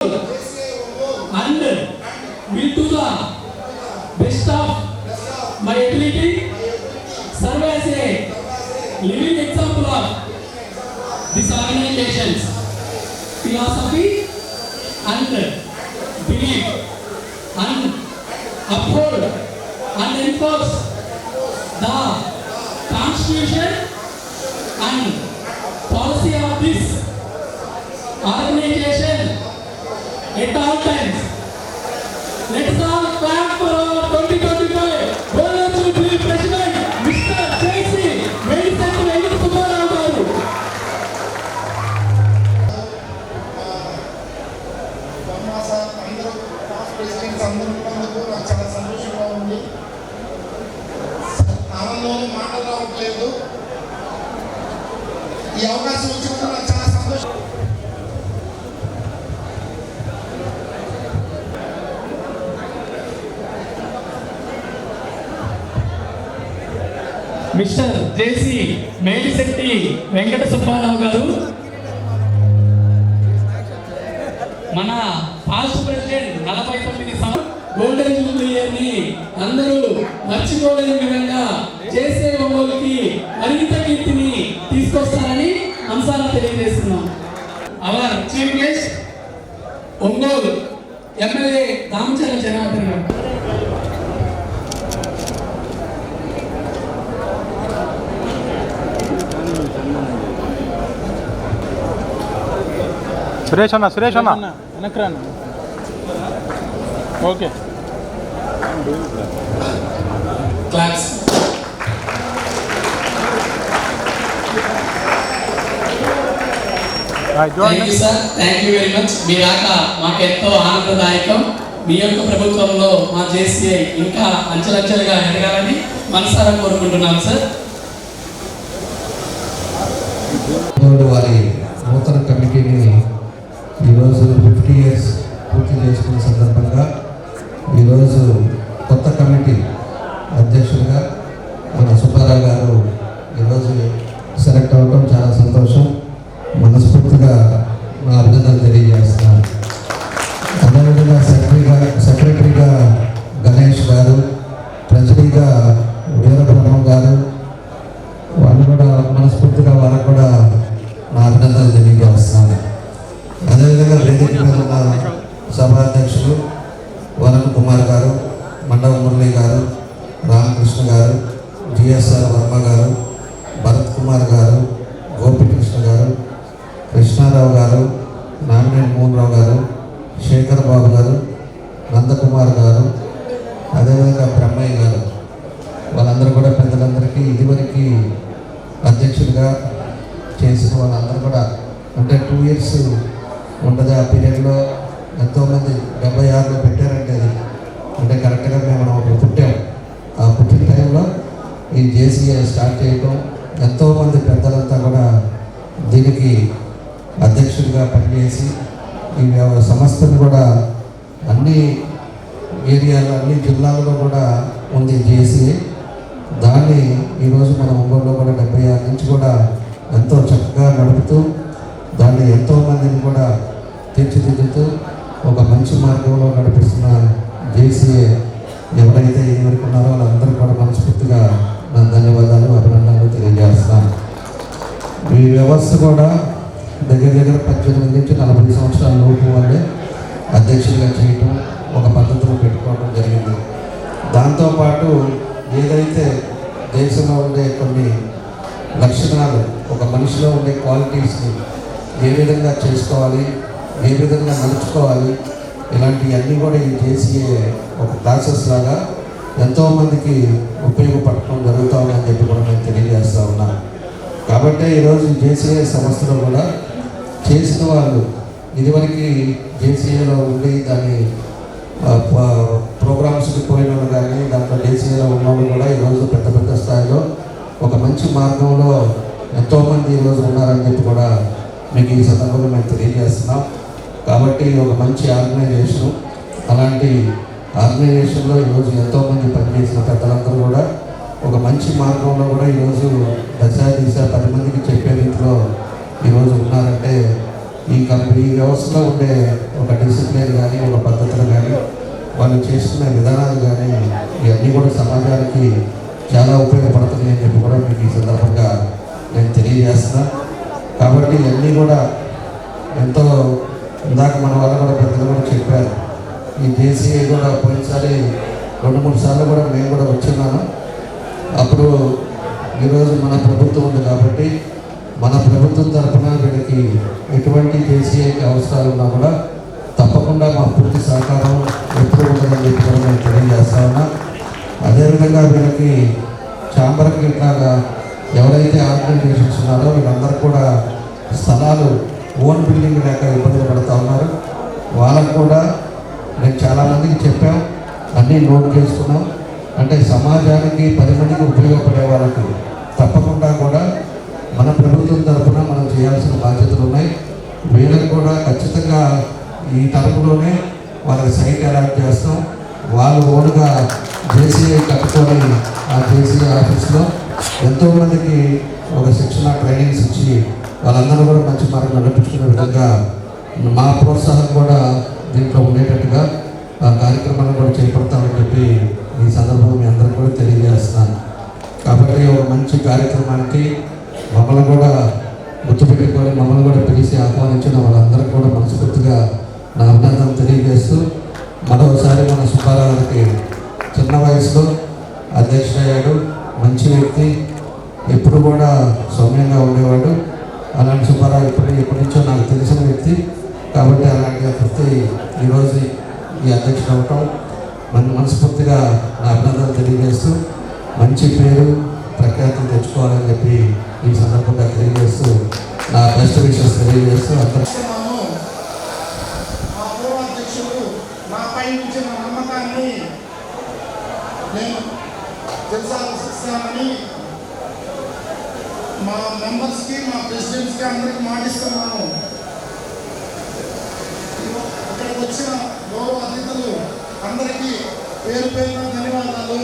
and will to the best of my ability serve as a living example of this organization's philosophy and belief and uphold and enforce the constitution and policy of this organization at all times. Let us all clap for our 2025 Golden Jubilee President, Mr. J.C. Medicine Venkata Subbarao garu. బొమ్మాస అందరూ past presidents అందరూ ఉన్నందుకు నాకు చాలా సంతోషంగా ఉంది ఆనందంలో మాటలు రావట్లేదు ఈ అవకాశం వచ్చినందుకు నాకు చాలా సంతోషం mister J C Medisetti Venkata Subbarao గారు. మన పాస్ట్ ప్రెసిడెంట్ నలభై తొమ్మిది సంవత్సరం గోల్డెన్ జూబ్లీ అందరూ మర్చిపోలేని విధంగా సురేష్ అన్న సురేష్ అన్న. వెనక్కి రాను. Okay. Claps hi thank you sir thank you very much మీ రాక మాకు ఎంతో ఆనందదాయకం. మీ యొక్క ప్రభుత్వంలో మా జేసీఐ ఇంకా అంచెలంచెలుగా ఎదగాలని మనసారా కోరుకుంటున్నాను సార్ వారి నూతన కమిటీని ఈరోజు ఫిఫ్టీ ఇయర్స్ పూర్తి చేసుకున్న సందర్భంగా ఈరోజు కొత్త కమిటీ అధ్యక్షుడిగా మన సుబ్బారావు గారు ఈరోజు సెలెక్ట్ అవ్వడం చాలా సంతోషం మనస్ఫూర్తిగా నా అభినందనలు తెలియజేస్తున్నాను అదేవిధంగా సెక్రటరీగా సెక్రటరీగా గణేష్ గారు ట్రెజరీగా వీరబ్రహ్మం గారు వాళ్ళు కూడా మనస్ఫూర్తిగా వాళ్ళకు కూడా నా అభినందనలు తెలియజేస్తున్నాను అదేవిధంగా సభాధ్యక్షులు వనన్ కుమార్ గారు మండవ మురళి గారు రామకృష్ణ గారు జిఎస్ఆర్ వర్మ గారు భరత్ కుమార్ గారు గోపికృష్ణ గారు కృష్ణారావు గారు నామినేని మోహన్రావు గారు శేఖర్ బాబు గారు నందకుమార్ గారు అదేవిధంగా బ్రహ్మయ్య గారు. వాళ్ళందరూ కూడా పెద్దలందరికీ ఇదివరకు అధ్యక్షుడిగా చేసిన వాళ్ళందరూ కూడా అంటే టూ ఇయర్స్ ఉండదు ఆ పీరియడ్లో? ఎంతోమంది డెబ్బై ఆరులో పెట్టారంటే అది. అంటే కరెక్ట్గా మేము అప్పుడు పుట్టాం. ఆ పుట్టిన టైంలో ఈ జేసీఏ స్టార్ట్ చేయటం ఎంతోమంది పెద్దలంతా కూడా దీనికి అధ్యక్షుడిగా పనిచేసి ఈ సంస్థను కూడా అన్ని ఏరియాలో అన్ని జిల్లాల్లో కూడా ఉంది జేసీఏ. దాన్ని ఈరోజు మన ఒంగోలులో కూడా డెబ్బై ఆరు నుంచి కూడా ఎంతో చక్కగా నడుపుతూ దాన్ని ఎంతో మందిని కూడా తీర్చిదిద్దుతూ ఒక మంచి మార్గంలో నడిపిస్తున్న జేసీఏ ఎవరైతే ఇదివరకు ఉన్నారో వాళ్ళందరూ కూడా మనస్ఫూర్తిగా నా ధన్యవాదాలు అభినందనలు తెలియజేస్తాను ఈ వ్యవస్థ కూడా దగ్గర దగ్గర పద్దెనిమిది నుంచి నలభై సంవత్సరాల లోపు వాళ్ళే అధ్యక్షులుగా చేయటం ఒక పద్ధతిలో పెట్టుకోవడం జరిగింది. దాంతోపాటు ఏదైతే దేశంలో ఉండే కొన్ని లక్షణాలు ఒక మనిషిలో ఉండే క్వాలిటీస్ని ఏ విధంగా చేసుకోవాలి ఏ విధంగా నడుచుకోవాలి ఇలాంటివన్నీ కూడా ఈ జేసీఏ ఒక క్లాసెస్ లాగా ఎంతోమందికి ఉపయోగపడటం జరుగుతూ ఉందని చెప్పి కూడా నేను తెలియజేస్తూ ఉన్నాను కాబట్టి ఈరోజు జేసీఏ సంస్థలో కూడా చేసిన వాళ్ళు ఇదివరకు జేసీఏలో ఉండి దాన్ని ప్రోగ్రామ్స్కి పోయిన వాళ్ళు కానీ దాంట్లో జేసీఏలో ఉన్నవాళ్ళు కూడా ఈరోజు పెద్ద పెద్ద స్థాయిలో ఒక మంచి మార్గంలో ఎంతోమంది ఈరోజు ఉన్నారని చెప్పి కూడా మీకు ఈ సందర్భంగా మేము తెలియజేస్తున్నాం. కాబట్టి ఒక మంచి ఆర్గనైజేషన్. అలాంటి ఆర్గనైజేషన్లో ఈరోజు ఎంతోమంది పనిచేసిన పెద్దలందరూ కూడా ఒక మంచి మార్గంలో కూడా ఈరోజు దశ దిశ పది మందికి చెప్పే రీతిలో ఈరోజు ఉన్నారంటే ఈ కంపెనీ ఈ వ్యవస్థలో ఉండే ఒక డిసిప్లిన్ కానీ ఒక పద్ధతులు కానీ వాళ్ళు చేస్తున్న విధానాలు కానీ ఇవన్నీ కూడా సమాజానికి చాలా ఉపయోగపడుతున్నాయి అని చెప్పి కూడా మీకు ఈ సందర్భంగా నేను తెలియజేస్తున్నాను కాబట్టి ఇవన్నీ కూడా ఎంతో ఇందాక మన వల్ల కూడా పెద్దలు కూడా చెప్పారు. ఈ జేసీఐ కూడా పోయినసారి రెండు మూడు సార్లు కూడా మేము కూడా వచ్చున్నాను. అప్పుడు ఈరోజు మన ప్రభుత్వం ఉంది కాబట్టి మన ప్రభుత్వం తరఫున వీళ్ళకి ఎటువంటి దేశీయ అవసరాలు ఉన్నా కూడా తప్పకుండా మా పూర్తి సహకారం ఎప్పుడు ఉంటుందని చెప్పి కూడా నేను తెలియజేస్తా ఉన్నా. అదేవిధంగా వీళ్ళకి చాంబర్కి ఇట్లాగా ఎవరైతే ఆర్గనైజేషన్స్ ఉన్నారో వీళ్ళందరూ కూడా స్థలాలు ఓన్ బిల్డింగ్ లేక ఇబ్బందులు పడుతూ ఉన్నారు. వాళ్ళకు కూడా నేను చాలామందికి చెప్పాం అన్నీ నోట్ చేసుకున్నాం అంటే సమాజానికి పది మందికి ఉపయోగపడే వాళ్ళకి తప్పకుండా కూడా మన ప్రభుత్వం తరఫున మనం చేయాల్సిన బాధ్యతలు ఉన్నాయి. వీళ్ళకి కూడా ఖచ్చితంగా ఈ తరపులోనే వాళ్ళకి సైట్ అలాట్ చేస్తాం. వాళ్ళు ఓన్గా జేసీఐ కట్టుకొని ఆ జేసీఐ ఆఫీస్లో ఎంతోమందికి ఒక శిక్షణ ట్రైనింగ్స్ ఇచ్చి వాళ్ళందరూ కూడా మంచి మార్గం నడిపించుకునే విధంగా మా ప్రోత్సాహం కూడా దీంట్లో ఉండేటట్టుగా ఆ కార్యక్రమాన్ని కూడా చేపడతామని చెప్పి ఈ సందర్భంలో మీ అందరికీ కూడా తెలియజేస్తున్నాను. కాబట్టి ఒక మంచి కార్యక్రమానికి మమ్మల్ని కూడా గుర్తుపెట్టుకొని మమ్మల్ని కూడా పిలిచి ఆహ్వానించిన వాళ్ళందరికీ కూడా మనస్ఫూర్తిగా నా అభినందన తెలియజేస్తూ మరోసారి మన సుబ్బారావు చిన్న వయసులో అధ్యక్షుడయ్యాడు. మంచి వ్యక్తి ఎప్పుడు కూడా సౌమ్యంగా ఉండేవాడు. అలాంటి సుబ్బారావు ఇప్పుడు ఎప్పటి నుంచో నాకు తెలిసిన వ్యక్తి. కాబట్టి అలాంటి వ్యక్తి ఈరోజు ఈ అధ్యక్షుడు అవటం మన మనస్ఫూర్తిగా నా అభినందనలు తెలియజేస్తూ మంచి పేరు ప్రఖ్యాతి తెచ్చుకోవాలని చెప్పి ఈ సందర్భంగా తెలియజేస్తూ నా బెస్ట్ విషయస్ తెలియజేస్తూ అందరూ మా మా మెంబర్స్కి మా ప్రెసిడెంట్స్కి అందరికి మాటిస్తున్నాను ఇక్కడికి వచ్చిన గౌరవ అతిథులు అందరికీ పేరు పేరున ధన్యవాదాలు.